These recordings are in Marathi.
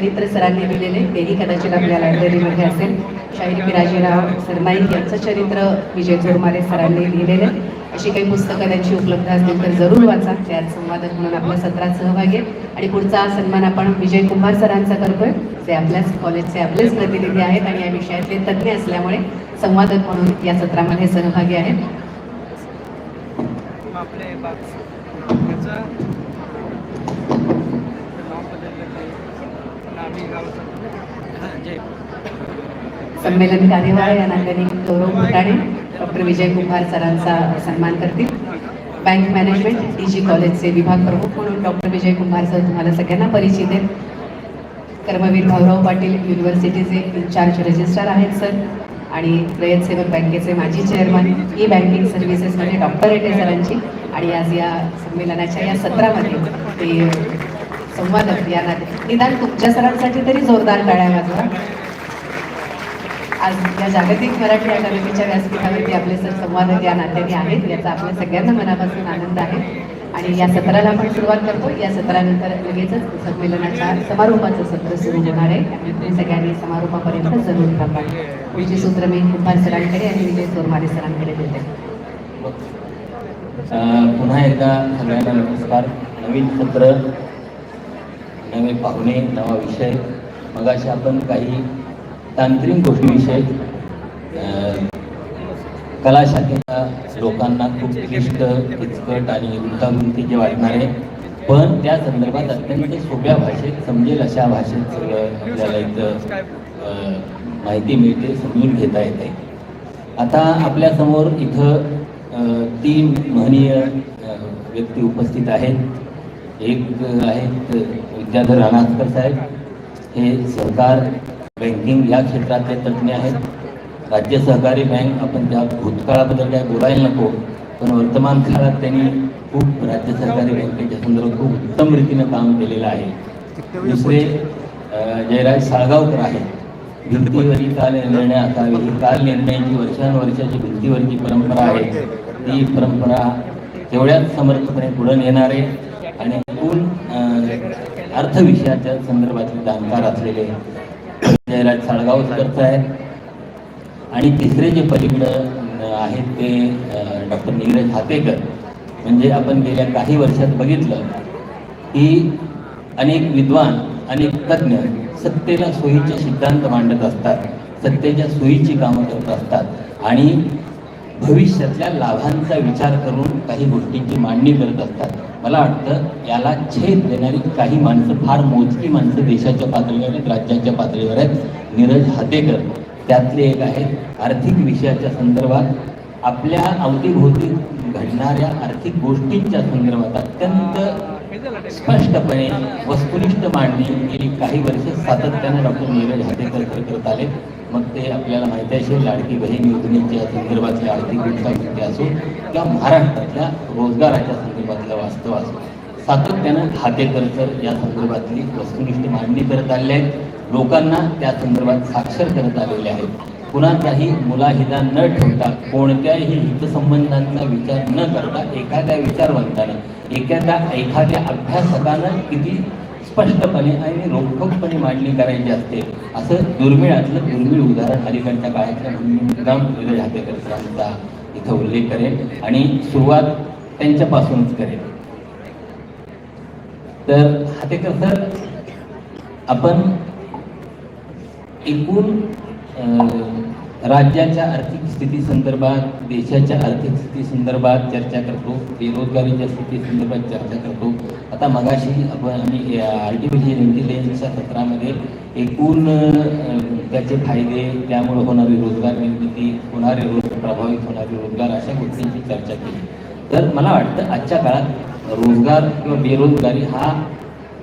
चरित्र सरांनी लिहिलेले तेही कदाचित आपल्या लायब्ररीमध्ये असेल. शाहीर पिराजीराव सरनाईक यांचं चरित्र विजय जोरमारे सरांनी लिहिलेले अशी काही पुस्तकं त्यांची उपलब्ध असतील तर जरूर वाचा. त्यात संवादक म्हणून आपल्या सत्रात सहभागी आणि पुढचा सन्मान आपण विजय कुंभार सरांचा करतोय. जे आपल्याच कॉलेजचे आपलेच प्रतिनिधी आहेत आणि या विषयातले तज्ज्ञ असल्यामुळे संवादक म्हणून या सत्रामध्ये सहभागी आहेत आपले बाग याचं नाव बदललं नाही नावी गावाचं जय संमेलन कार्यवाह या नात्याने गौरव भुताडे डॉक्टर विजय कुंभार सरांचा सन्मान करतील. बँक मॅनेजमेंट डी जी कॉलेजचे विभाग प्रमुख म्हणून डॉक्टर विजय कुंभार सर तुम्हाला सगळ्यांना परिचित आहेत. कर्मवीर भाऊराव पाटील युनिव्हर्सिटीचे इन्चार्ज रजिस्ट्रार आहेत सर. आणि रयत सेवक बँकेचे माजी चेअरमन ई बँकिंग सर्व्हिसेसमध्ये डॉक्टर एटे सरांची. आणि आज या संमेलनाच्या या सत्रामध्ये ते संवादक या नाते निदान तुमच्या सरांसाठी तरी जोरदार टाळ्या वाजवा. आज या जागतिक मराठी अकादमीच्या व्यासपीठावरती आपले सर संवादक या नात्याने आहेत याचा आपल्या सगळ्यांना मनापासून आनंद आहे. आणि या सत्राला आपण सुरुवात करतो. या सत्रानंतर लगेचच संमेलनाच्या समारोपाचं सत्र सुरू होणार आहे. त्यामुळे तुम्ही सगळ्यांनी समारोपापर्यंत जरूर थांबा. पुढची सूत्र मी कुंभार सरांकडे आणि विजय चोरमारे सरांकडे देते पुन्हा एकदा सगळ्यांना नमस्कार. नवीन सत्र नवे पाहुणे नवा विषय. मगाशी आपण काही तांत्रिक गोष्टीविषयी कलाशाखेच्या कला लोकांना खूप क्लिष्ट किचकट आणि गुंतागुंतीचे वाटणार आहे. पण त्या संदर्भात अत्यंत सोप्या भाषेत समजेल अशा भाषेत सगळं आपल्याला इथं माहिती मिळते समजून घेता येते. आता आपल्यासमोर इथं तीन महनीय व्यक्ती उपस्थित आहेत. एक आहेत विद्याधर राणास्कर साहेब. हे सहकार बँकिंग या क्षेत्रातले तज्ज्ञ आहेत. राज्य सहकारी बँक आपण त्या भूतकाळाबद्दल काय बोलायला नको पण वर्तमान काळात त्यांनी खूप राज्य सहकारी बँकेच्या संदर्भात खूप उत्तम रीतीनं काम केलेलं आहे. दुसरे जयराज साळगावकर आहेत. भिंतीवरील काल निर्णय असावी ही काल निर्णयाची वर्षानुवर्षाची भिंतीवरची परंपरा आहे. ती परंपरा तेवढ्याच समर्थपणे पुढे नेणारे आणि एकूण अर्थविषयाच्या संदर्भातले जाणकार असलेले जयराज साळगावकर आहे. आणि तिसरे जे पलीकडं आहेत ते डॉक्टर नीरज हातेकर. म्हणजे आपण गेल्या काही वर्षात बघितलं की अनेक विद्वान अनेक तज्ज्ञ सत्तेला सोयीचे सिद्धांत मांडत असतात. सत्तेच्या सोयीची कामं करत असतात. आणि भविष्यातल्या लाभांचा विचार करून काही गोष्टींची मांडणी करत असतात. मला वाटतं याला छेद देणारी काही माणसं फार मोजकी माणसं देशाच्या पातळीवर आहेत राज्याच्या पातळीवर आहेत. नीरज हातेकर त्यातले एक आहेत. आर्थिक विषयाच्या संदर्भात आपल्या अवतीभोवती घडणाऱ्या आर्थिक गोष्टींच्या संदर्भात अत्यंत स्पष्टपणे वस्तुनिष्ठ मांडणी गेली काही वर्ष सातत्याने डॉक्टर नीरज हातेकर करत आले. मग ते आपल्याला माहिती असेल लाडकी बहीण योजनेच्या संदर्भातले आर्थिक गुंतागुंती असो किंवा महाराष्ट्रातल्या रोजगाराच्या संदर्भातलं वास्तव असो सातत्यानं हातेकर सर या संदर्भातली वस्तुनिष्ठ मांडणी करत आलेली आहेत. लोकांना त्या संदर्भात साक्षर करत आलेले आहेत. कुणाचाही मुलाहिदा न ठेवता कोणत्याही हितसंबंधांचा विचार न करता एखाद्या विचारवंतानं एखाद्या एखाद्या अभ्यासकानं किती स्पष्टपणे आणि रोखोकपणे मांडणी करायची असते. असं दुर्मिळातलं दुर्मिळ उदाहरण अलीकडच्या काळातल्या मुद्दाम विजय हातेकर सरांचा इथं उल्लेख करेन आणि सुरुवात त्यांच्यापासूनच करेन. तर हातेकर सर आपण एकूण राज्याच्या आर्थिक स्थिती संदर्भात देशाच्या आर्थिक स्थिती संदर्भात चर्चा करतो बेरोजगारीच्या स्थिती संदर्भात चर्चा करतो. आता मगाशी आपण आम्ही आर्टिफिशियल इंटेलिजन्सच्या सत्रामध्ये एकूण त्याचे फायदे त्यामुळे होणारी रोजगार निर्मिती होणारे रोज प्रभावित होणारे रोजगार अशा गोष्टींची चर्चा केली. तर मला वाटतं आजच्या काळात रोजगार किंवा बेरोजगारी हा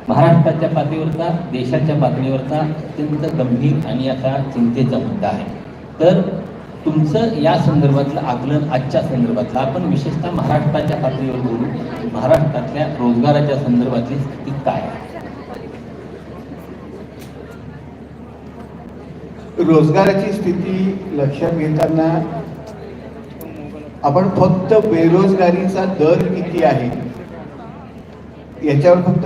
महाराष्ट्राच्या पातळीवरचा देशाच्या पातळीवरचा अत्यंत गंभीर आणि असा चिंतेचा मुद्दा आहे. तर तुमचं या संदर्भातलं आकलन आजच्या संदर्भातलं. आपण विशेषतः महाराष्ट्राच्या पातळीवर बोलू. महाराष्ट्रातल्या रोजगाराच्या संदर्भातली स्थिती काय आहे? रोजगाराची स्थिती लक्षात घेताना आपण फक्त बेरोजगारीचा दर किती आहे याच्यावर फक्त